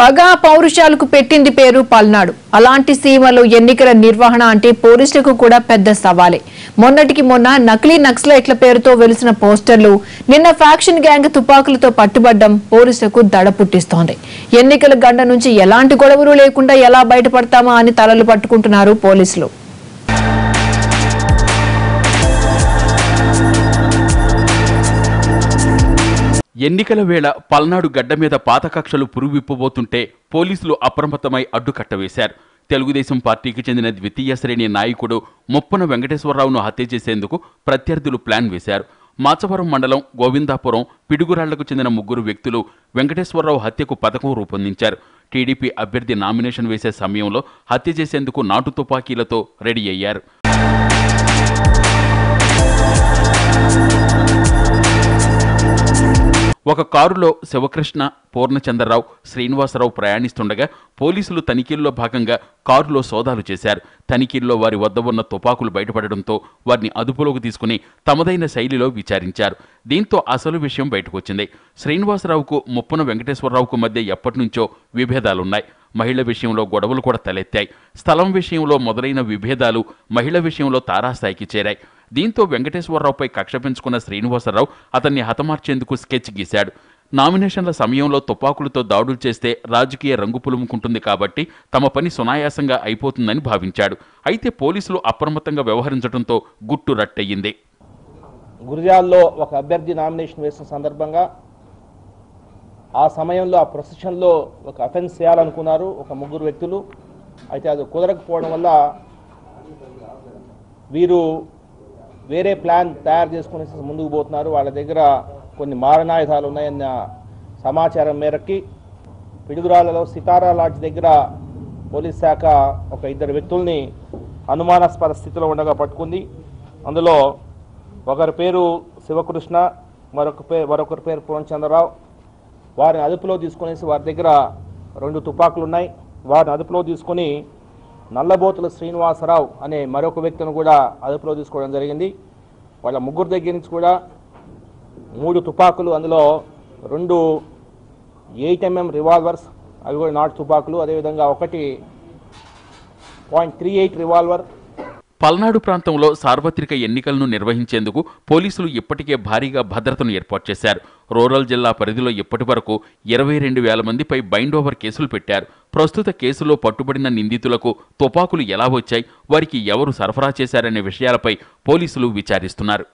పగా పౌరుషాలకు పెట్టింది పేరు పల్నాడు. అలాంటి సీమలో ఎన్నికల నిర్వహణ అంటే పోలీసులకు కూడా పెద్ద సవాలే. మొన్నటికి మొన్న నకిలీ నక్సలైట్ల పేరుతో వెలిసిన పోస్టర్లు నిన్న ఫ్యాక్షన్ గ్యాంగ్ తుపాకులతో పట్టుబడ్డం పోలీసులకు దడ పుట్టిస్తోంది. ఎన్నికల గండ నుంచి ఎలాంటి గొడవలు లేకుండా ఎలా బయటపడతామా అని తలలు పట్టుకుంటున్నారు పోలీసులు. ఎన్నికల వేళ పల్నాడు గడ్డ మీద పాత కక్షలు పురువిప్పబోతుంటే పోలీసులు అప్రమత్తమై అడ్డుకట్ట వేశారు తెలుగుదేశం పార్టీకి చెందిన ద్వితీయ శ్రేణి నాయకుడు ముప్పన వెంకటేశ్వరరావును హత్య చేసేందుకు ప్రత్యర్థులు ప్లాన్ వేశారు. మాచవరం మండలం గోవిందాపురం పిడుగురాళ్ళకు చెందిన ముగ్గురు వ్యక్తులు వెంకటేశ్వరరావు హత్యకు పథకం రూపొందించారు. టీడీపీ అభ్యర్థి నామినేషన్ వేసే సమయంలో హత్య చేసేందుకు నాటు తుపాకీలతో రెడీ అయ్యారు. ఒక కారులో శివకృష్ణ పూర్ణచంద్రరావు శ్రీనివాసరావు ప్రయాణిస్తుండగా పోలీసులు తనిఖీల్లో భాగంగా కారులో సోదాలు చేశారు. తనిఖీల్లో వారి వద్ద ఉన్న తుపాకులు బయటపడడంతో వారిని అదుపులోకి తీసుకుని తమదైన శైలిలో విచారించారు. దీంతో అసలు విషయం బయటకొచ్చింది. శ్రీనివాసరావుకు ముప్పన వెంకటేశ్వరరావుకు మధ్య ఎప్పటినుంచో విభేదాలున్నాయి. మహిళ విషయంలో గొడవలు కూడా తలెత్తాయి. స్థలం విషయంలో మొదలైన విభేదాలు మహిళ విషయంలో తారాస్థాయికి చేరాయి. దీంతో వెంకటేశ్వరరావుపై కక్ష పెంచుకున్న శ్రీనివాసరావు అతన్ని హతమార్చేందుకు స్కెచ్ గీశాడు. నామినేషన్ల సమయంలో తుపాకులతో దాడులు చేస్తే రాజకీయ రంగు పులుముకుంటుంది కాబట్టి తమ పని సునాయాసంగా అయిపోతుందని భావించాడు. అయితే పోలీసులు అప్రమత్తంగా వ్యవహరించడంతో గుట్టు రట్టయింది. గురిజాల్లో ఒక అభ్యర్థి నామినేషన్ వేసిన సందర్భంగా ఆ సమయంలో ఆ ప్రొసెషన్లో ఒక అఫెన్స్ చేయాలనుకున్నారు ఒక ముగ్గురు వ్యక్తులు. అయితే అది కుదరకపోవడం వల్ల వీరు వేరే ప్లాన్ తయారు చేసుకుని ముందుకు పోతున్నారు. వాళ్ళ దగ్గర కొన్ని మారణాయుధాలు ఉన్నాయన్న సమాచారం మేరకి పిడుగురాలలో సితారా లాడ్జ్ దగ్గర పోలీస్ శాఖ ఒక ఇద్దరు వ్యక్తుల్ని అనుమానాస్పద స్థితిలో ఉండగా పట్టుకుంది. అందులో ఒకరి పేరు శివకృష్ణ మరొక పేరు మరొకరి పేరు పూర్ణచంద్రరావు. వారిని అదుపులో తీసుకునేసి వారి దగ్గర రెండు తుపాకులు ఉన్నాయి వారిని అదుపులో తీసుకొని నల్లబోతుల శ్రీనివాసరావు అనే మరొక వ్యక్తిని కూడా అదుపులో తీసుకోవడం జరిగింది. వాళ్ళ ముగ్గురు దగ్గర నుంచి కూడా మూడు తుపాకులు అందులో రెండు ఎయిట్ ఎంఎం రివాల్వర్స్ అవి కూడా నాటు తుపాకులు. అదేవిధంగా ఒకటి point three eight revolver. Palnadu ప్రాంతంలో సార్వత్రిక ఎన్నికలను నిర్వహించేందుకు పోలీసులు ఇప్పటికే భారీగా భద్రతను ఏర్పాటు చేశారు. రూరల్ జిల్లా పరిధిలో ఇప్పటి వరకు ఇరవై రెండు వేల మందిపై బైండ్ ఓవర్ కేసులు పెట్టారు. ప్రస్తుత కేసులో పట్టుబడిన నిందితులకు తుపాకులు ఎలా వచ్చాయి? వారికి ఎవరు సరఫరా చేశారనే విషయాలపై పోలీసులు విచారిస్తున్నారు.